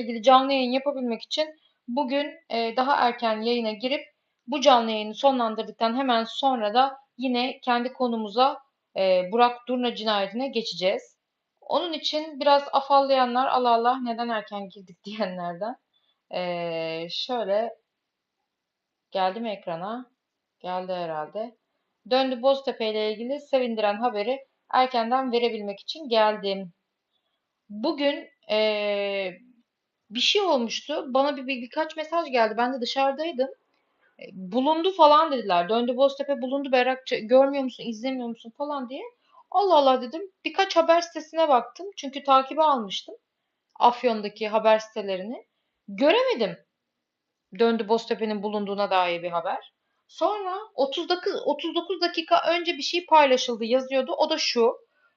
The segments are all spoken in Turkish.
ilgili canlı yayın yapabilmek için bugün e, daha erken yayına girip bu canlı yayını sonlandırdıktan hemen sonra da yine kendi konumuza e, Burak Durna cinayetine geçeceğiz. Onun için biraz afallayanlar Allah Allah neden erken girdik diyenlerden. E, şöyle geldi mi ekrana? Geldi herhalde. Döndü Boztepe ile ilgili sevindiren haberi erkenden verebilmek için geldim. Bugün e, bir şey olmuştu. Bana bir, bir birkaç mesaj geldi. Ben de dışarıdaydım. E, bulundu falan dediler. Döndü Boztepe bulundu Berrakçı görmüyor musun, izlemiyor musun falan diye. Allah Allah dedim. Birkaç haber sitesine baktım. Çünkü takibi almıştım. Afyon'daki haber sitelerini. Göremedim. Döndü Boztepe'nin bulunduğuna dair bir haber. Sonra 39, 39 dakika önce bir şey paylaşıldı yazıyordu. O da şu.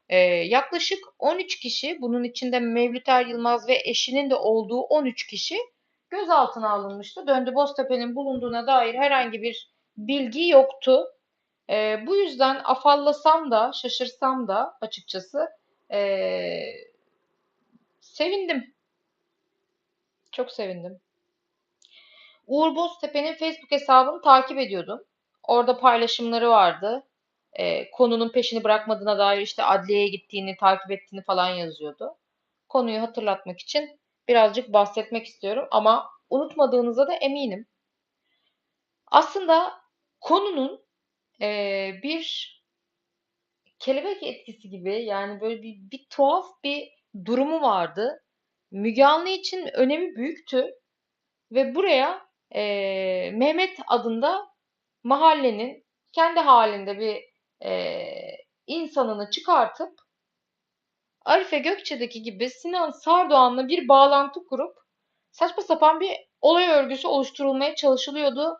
Ee, yaklaşık 13 kişi, bunun içinde Mevlüt Er Yılmaz ve eşinin de olduğu 13 kişi gözaltına alınmıştı. Döndü Boztepe'nin bulunduğuna dair herhangi bir bilgi yoktu. Ee, bu yüzden afallasam da, şaşırsam da açıkçası ee, sevindim. Çok sevindim. Uğur Boztepe'nin Facebook hesabını takip ediyordum. Orada paylaşımları vardı. E, konunun peşini bırakmadığına dair işte adliyeye gittiğini, takip ettiğini falan yazıyordu. Konuyu hatırlatmak için birazcık bahsetmek istiyorum ama unutmadığınıza da eminim. Aslında konunun e, bir kelebek etkisi gibi yani böyle bir, bir tuhaf bir durumu vardı. Müge Anlı için önemi büyüktü ve buraya e, Mehmet adında mahallenin kendi halinde bir e, insanını çıkartıp Arife Gökçe'deki gibi Sinan Sardoğan'la bir bağlantı kurup saçma sapan bir olay örgüsü oluşturulmaya çalışılıyordu.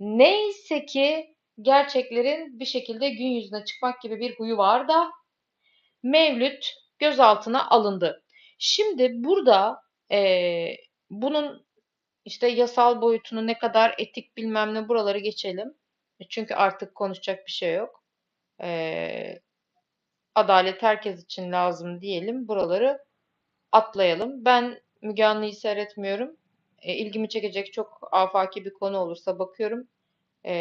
Neyse ki gerçeklerin bir şekilde gün yüzüne çıkmak gibi bir huyu var da Mevlüt gözaltına alındı. Şimdi burada e, bunun işte yasal boyutunu ne kadar etik bilmem ne buraları geçelim. Çünkü artık konuşacak bir şey yok. Ee, adalet herkes için lazım diyelim. Buraları atlayalım. Ben Müge Anlı'yı seyretmiyorum. E, ilgimi çekecek çok afaki bir konu olursa bakıyorum. E,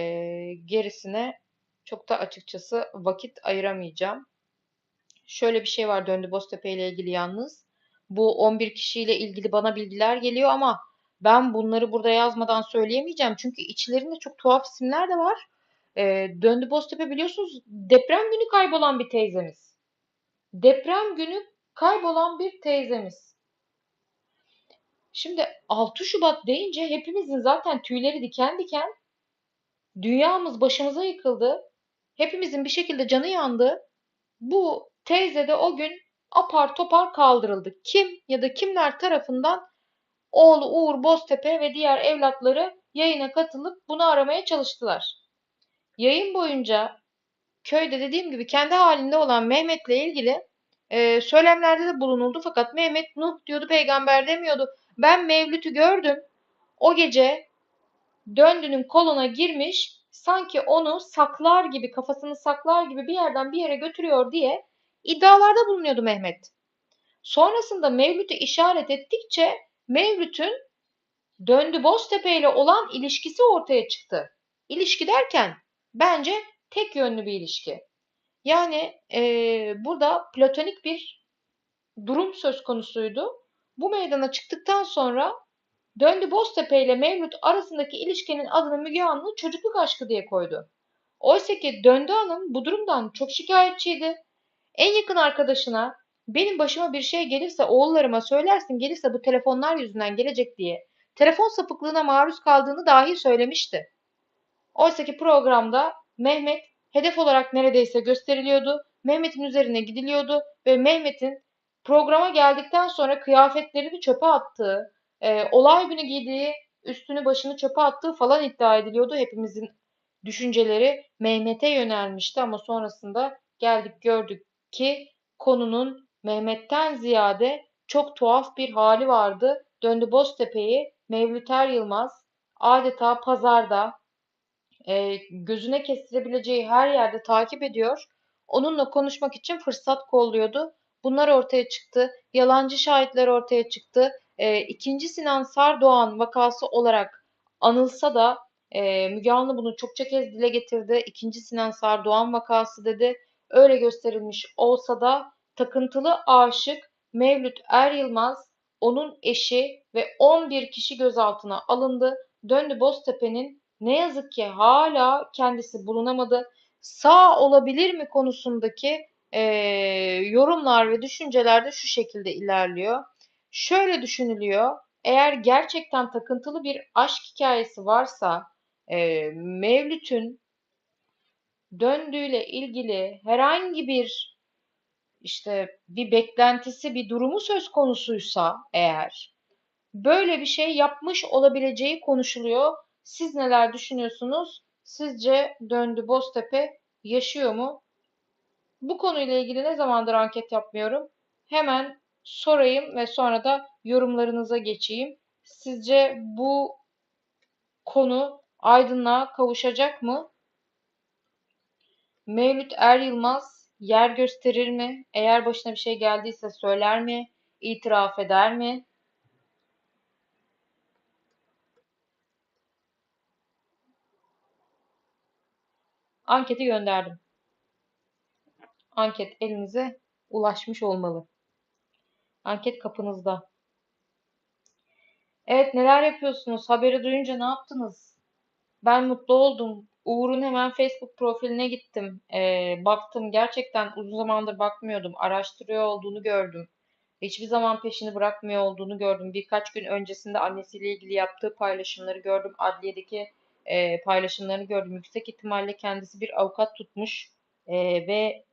gerisine çok da açıkçası vakit ayıramayacağım. Şöyle bir şey var Döndü Boztepe ile ilgili yalnız. Bu 11 kişiyle ilgili bana bilgiler geliyor ama ben bunları burada yazmadan söyleyemeyeceğim. Çünkü içlerinde çok tuhaf isimler de var. E, Döndü Boztepe biliyorsunuz deprem günü kaybolan bir teyzemiz. Deprem günü kaybolan bir teyzemiz. Şimdi 6 Şubat deyince hepimizin zaten tüyleri diken diken. Dünyamız başımıza yıkıldı. Hepimizin bir şekilde canı yandı. Bu teyze de o gün apar topar kaldırıldı. Kim ya da kimler tarafından oğlu Uğur Boztepe ve diğer evlatları yayına katılıp bunu aramaya çalıştılar. Yayın boyunca köyde dediğim gibi kendi halinde olan Mehmet'le ilgili e, söylemlerde de bulunuldu. Fakat Mehmet Nuh diyordu peygamber demiyordu. Ben Mevlüt'ü gördüm. O gece döndünün koluna girmiş sanki onu saklar gibi kafasını saklar gibi bir yerden bir yere götürüyor diye iddialarda bulunuyordu Mehmet. Sonrasında Mevlüt'ü işaret ettikçe Mevlüt'ün döndü Boztepe ile olan ilişkisi ortaya çıktı. İlişki derken bence tek yönlü bir ilişki. Yani e, burada platonik bir durum söz konusuydu. Bu meydana çıktıktan sonra Döndü Boztepe ile Mevlüt arasındaki ilişkinin adını Müge Anlı çocukluk aşkı diye koydu. Oysa ki Döndü Hanım bu durumdan çok şikayetçiydi. En yakın arkadaşına benim başıma bir şey gelirse oğullarıma söylersin gelirse bu telefonlar yüzünden gelecek diye telefon sapıklığına maruz kaldığını dahi söylemişti. Oysa ki programda Mehmet hedef olarak neredeyse gösteriliyordu. Mehmet'in üzerine gidiliyordu ve Mehmet'in programa geldikten sonra kıyafetlerini çöpe attığı, e, olay günü giydiği üstünü başını çöpe attığı falan iddia ediliyordu. Hepimizin düşünceleri Mehmet'e yönelmişti ama sonrasında geldik gördük ki konunun Mehmet'ten ziyade çok tuhaf bir hali vardı. Döndü Boztepe'yi Mevlüt Er Yılmaz adeta pazarda e, gözüne kestirebileceği her yerde takip ediyor. Onunla konuşmak için fırsat kolluyordu. Bunlar ortaya çıktı. Yalancı şahitler ortaya çıktı. e, ikinci Sinan Sardoğan vakası olarak anılsa da e, Müge Anlı bunu çokça kez dile getirdi. İkinci Sinan Sardoğan vakası dedi. Öyle gösterilmiş olsa da takıntılı aşık Mevlüt Er Yılmaz, onun eşi ve 11 kişi gözaltına alındı. Döndü Boztepe'nin ne yazık ki hala kendisi bulunamadı. Sağ olabilir mi konusundaki e, yorumlar ve düşünceler de şu şekilde ilerliyor. Şöyle düşünülüyor. Eğer gerçekten takıntılı bir aşk hikayesi varsa e, Mevlüt'ün döndüğüyle ilgili herhangi bir işte bir beklentisi, bir durumu söz konusuysa eğer böyle bir şey yapmış olabileceği konuşuluyor. Siz neler düşünüyorsunuz? Sizce Döndü Boztepe yaşıyor mu? Bu konuyla ilgili ne zamandır anket yapmıyorum? Hemen sorayım ve sonra da yorumlarınıza geçeyim. Sizce bu konu aydınlığa kavuşacak mı? Mevlüt Er Yılmaz yer gösterir mi? Eğer başına bir şey geldiyse söyler mi? İtiraf eder mi? Anketi gönderdim. Anket elinize ulaşmış olmalı. Anket kapınızda. Evet neler yapıyorsunuz? Haberi duyunca ne yaptınız? Ben mutlu oldum. Uğur'un hemen Facebook profiline gittim. Ee, baktım gerçekten uzun zamandır bakmıyordum. Araştırıyor olduğunu gördüm. Hiçbir zaman peşini bırakmıyor olduğunu gördüm. Birkaç gün öncesinde annesiyle ilgili yaptığı paylaşımları gördüm. Adliyedeki e, paylaşımlarını gördüm. Yüksek ihtimalle kendisi bir avukat tutmuş e, ve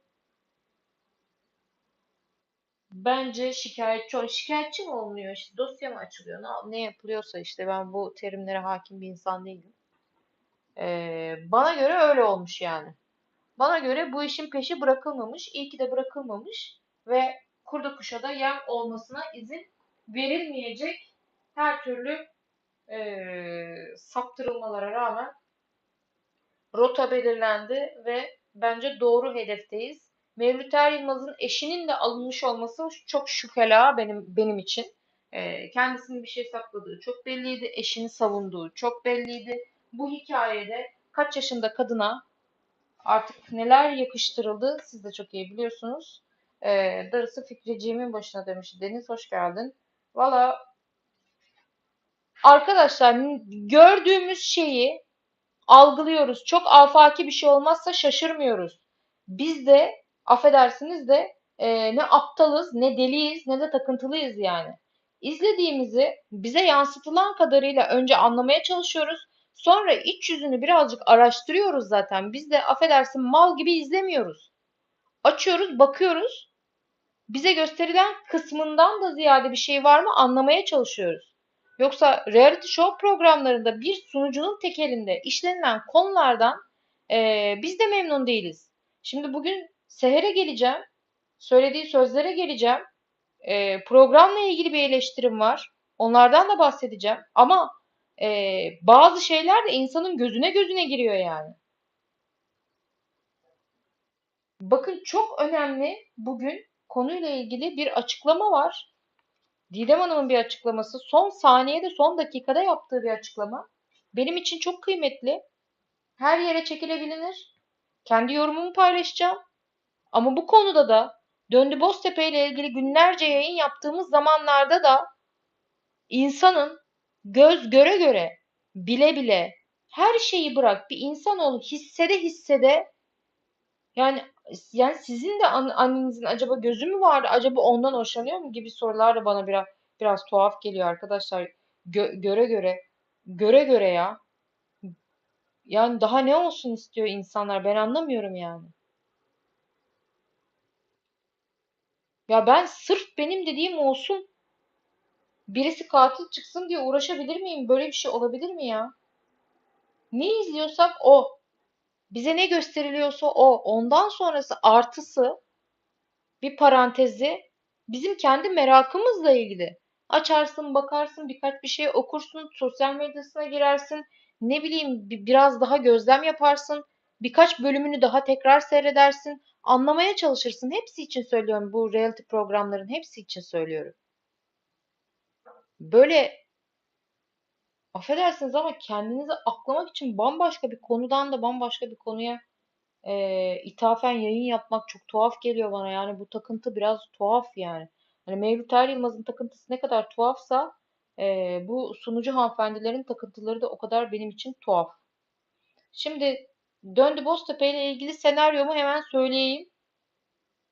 bence şikayetçi şikayetçi mi olunuyor işte dosya mı açılıyor ne, ne yapılıyorsa işte ben bu terimlere hakim bir insan değilim. E, bana göre öyle olmuş yani. Bana göre bu işin peşi bırakılmamış. İyi ki de bırakılmamış ve kurda kuşa da yem olmasına izin verilmeyecek her türlü e, saptırılmalara rağmen rota belirlendi ve bence doğru hedefteyiz. Mevlüt Er Yılmaz'ın eşinin de alınmış olması çok şüphela benim benim için. E, kendisinin bir şey sakladığı çok belliydi. Eşini savunduğu çok belliydi. Bu hikayede kaç yaşında kadına artık neler yakıştırıldı siz de çok iyi biliyorsunuz. E, darısı Fikriciğimin başına demiş. Deniz hoş geldin. Valla arkadaşlar gördüğümüz şeyi algılıyoruz. Çok afaki bir şey olmazsa şaşırmıyoruz. Biz de affedersiniz de e, ne aptalız, ne deliyiz, ne de takıntılıyız yani. İzlediğimizi bize yansıtılan kadarıyla önce anlamaya çalışıyoruz. Sonra iç yüzünü birazcık araştırıyoruz zaten. Biz de affedersin mal gibi izlemiyoruz. Açıyoruz, bakıyoruz. Bize gösterilen kısmından da ziyade bir şey var mı anlamaya çalışıyoruz. Yoksa reality show programlarında bir sunucunun tek elinde işlenilen konulardan e, biz de memnun değiliz. Şimdi bugün Seher'e geleceğim. Söylediği sözlere geleceğim. E, programla ilgili bir eleştirim var. Onlardan da bahsedeceğim. Ama e, bazı şeyler de insanın gözüne gözüne giriyor yani. Bakın çok önemli bugün konuyla ilgili bir açıklama var. Didem Hanım'ın bir açıklaması. Son saniyede, son dakikada yaptığı bir açıklama. Benim için çok kıymetli. Her yere çekilebilir. Kendi yorumumu paylaşacağım. Ama bu konuda da Döndü Boztepe ile ilgili günlerce yayın yaptığımız zamanlarda da insanın göz göre göre, bile bile her şeyi bırak bir insanoğlu hissede hissede yani yani sizin de an annenizin acaba gözü mü vardı? Acaba ondan hoşlanıyor mu gibi sorular da bana biraz biraz tuhaf geliyor arkadaşlar. Gö göre göre göre göre ya. Yani daha ne olsun istiyor insanlar? Ben anlamıyorum yani. Ya ben sırf benim dediğim olsun. Birisi katil çıksın diye uğraşabilir miyim? Böyle bir şey olabilir mi ya? Ne izliyorsak o. Bize ne gösteriliyorsa o. Ondan sonrası artısı bir parantezi bizim kendi merakımızla ilgili. Açarsın, bakarsın, birkaç bir şey okursun, sosyal medyasına girersin, ne bileyim biraz daha gözlem yaparsın, birkaç bölümünü daha tekrar seyredersin, anlamaya çalışırsın. Hepsi için söylüyorum bu reality programların hepsi için söylüyorum. böyle affedersiniz ama kendinizi aklamak için bambaşka bir konudan da bambaşka bir konuya e, ithafen yayın yapmak çok tuhaf geliyor bana. Yani bu takıntı biraz tuhaf yani. Hani Mevlüt Er Yılmaz'ın takıntısı ne kadar tuhafsa e, bu sunucu hanımefendilerin takıntıları da o kadar benim için tuhaf. Şimdi Döndü Boztepe ile ilgili senaryomu hemen söyleyeyim.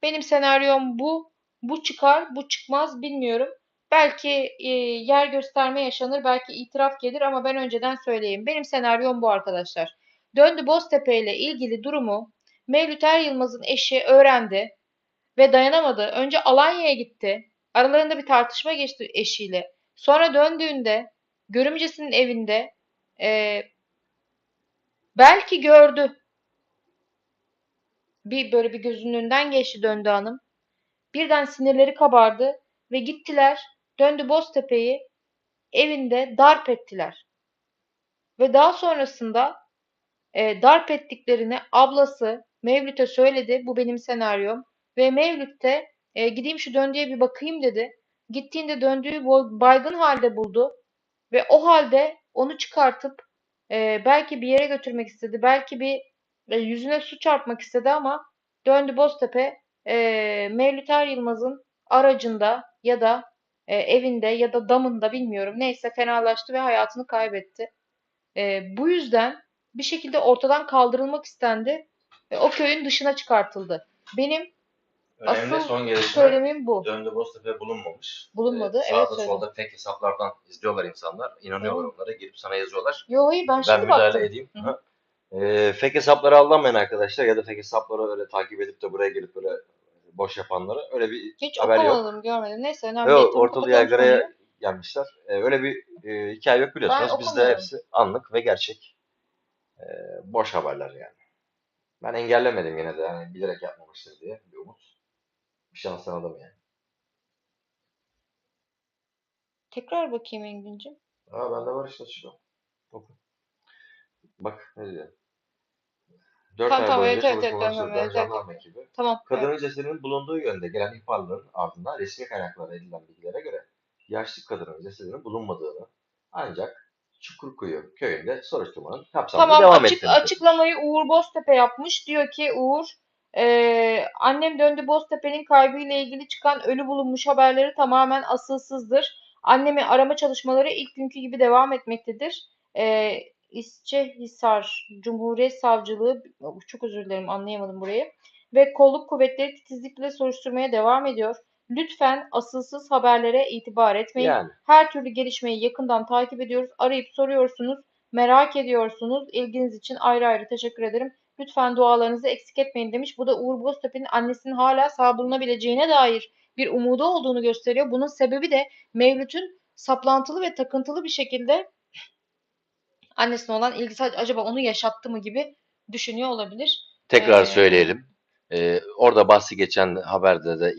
Benim senaryom bu. Bu çıkar, bu çıkmaz bilmiyorum. Belki e, yer gösterme yaşanır, belki itiraf gelir ama ben önceden söyleyeyim. Benim senaryom bu arkadaşlar. Döndü Boztepe ile ilgili durumu Mevlüt Er Yılmaz'ın eşi öğrendi ve dayanamadı. Önce Alanya'ya gitti. Aralarında bir tartışma geçti eşiyle. Sonra döndüğünde görümcesinin evinde e, belki gördü. Bir böyle bir gözünün önünden geçti döndü hanım. Birden sinirleri kabardı ve gittiler döndü Boztepe'yi evinde darp ettiler. Ve daha sonrasında e, darp ettiklerini ablası Mevlüt'e söyledi. Bu benim senaryom. Ve Mevlüt de e, gideyim şu döndüğe bir bakayım dedi. Gittiğinde döndüğü baygın halde buldu. Ve o halde onu çıkartıp e, belki bir yere götürmek istedi. Belki bir e, yüzüne su çarpmak istedi ama döndü Boztepe e, Mevlüt Er Yılmaz'ın aracında ya da e, evinde ya da damında bilmiyorum neyse fenalaştı ve hayatını kaybetti. E, bu yüzden bir şekilde ortadan kaldırılmak istendi ve o köyün dışına çıkartıldı. Benim Önemli asıl son gelişme. söylemim bu. Döndü Boztepe bulunmamış. Bulunmadı, Ee, evet Sağda söyledim. solda tek hesaplardan izliyorlar insanlar. İnanıyorlar onlara. Girip sana yazıyorlar. Yo hayır ben Ben şimdi müdahale baktım. edeyim. Hı hı. Ee, fake hesaplara aldanmayın arkadaşlar ya da fake hesapları öyle takip edip de buraya gelip böyle boş yapanlara öyle bir Hiç haber yok. okumadım, görmedim. Neyse önemli değil. Ortalığı yaygaraya gelmişler. Ee, öyle bir e, hikaye yok biliyorsunuz. Ben Bizde hepsi anlık ve gerçek. Ee, boş haberler yani. Ben engellemedim yine de yani bilerek yapmamıştır diye bir umut. Bir şans tanıdım yani. Tekrar bakayım Engin'cim. Aa bende var işte şurada. Oku. Bak ne diyor. 4 Tamam, ay tamam, boyunca evet, evet, çalışmalar evet, sürdüren evet, jandarma ekibi. Tamam. Kadının evet. cesedinin bulunduğu yönde gelen ihbarların ardından resmi kaynaklara edilen bilgilere göre yaşlı kadının cesedinin bulunmadığını ancak Çukurkuyu köyünde soruşturmanın kapsamında Tamam devam açık, ettiğini açıklamayı Uğur Boztepe yapmış. Diyor ki Uğur eee, annem döndü Boztepe'nin kaybıyla ilgili çıkan ölü bulunmuş haberleri tamamen asılsızdır. Annemi arama çalışmaları ilk günkü gibi devam etmektedir. Eee İsçehisar Cumhuriyet Savcılığı çok özür dilerim anlayamadım burayı. Ve kolluk kuvvetleri titizlikle soruşturmaya devam ediyor. Lütfen asılsız haberlere itibar etmeyin. Yani Her türlü gelişmeyi yakından takip ediyoruz. Arayıp soruyorsunuz. Merak ediyorsunuz. İlginiz için ayrı ayrı teşekkür ederim. Lütfen dualarınızı eksik etmeyin demiş. Bu da Uğur Boztepe'nin annesinin hala sağ bulunabileceğine dair bir umudu olduğunu gösteriyor. Bunun sebebi de Mevlüt'ün saplantılı ve takıntılı bir şekilde annesine olan ilgisi acaba onu yaşattı mı gibi düşünüyor olabilir. tekrar Ee, söyleyelim. Ee, orada bahsi geçen haberde de